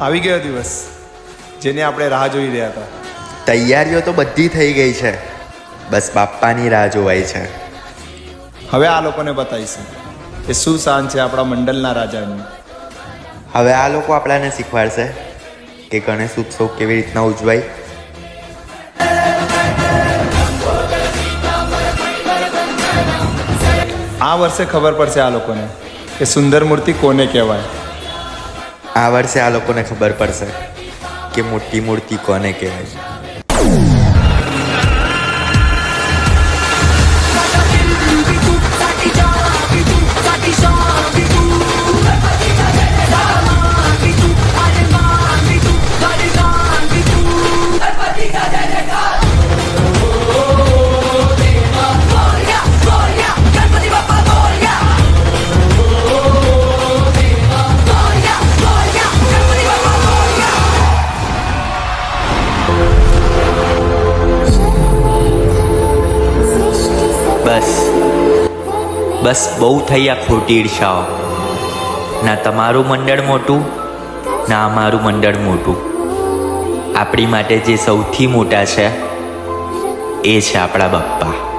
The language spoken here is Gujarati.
આવી ગયો દિવસ જેની આપણે રાહ જોઈ રહ્યા હતા. તૈયારીઓ તો બધી થઈ ગઈ છે. બસ બાપ્પાની રાહ જોવાય છે. હવે આ લોકોને બતાવીશું કે શું શાન છે આપણા મંડળના રાજાની. હવે આ લોકો આપણાને શીખવાડશે કે ગણેશ ઉત્સવ કેવી રીતના ઉજવાય. આ વર્ષે ખબર પડશે આ લોકોને કે સુંદર મૂર્તિ કોને કહેવાય. આ વર્ષે આ લોકોને ખબર પડશે કે મોટી મૂર્તિ કોને કહેવાય. બસ બહુ થઈ આ ખોટી ઈર્ષાઓ ના તમારું મંડળ મોટું, ના અમારું મંડળ મોટું. આપણી માટે જે સૌથી મોટા છે, એ છે આપણા બાપ્પા.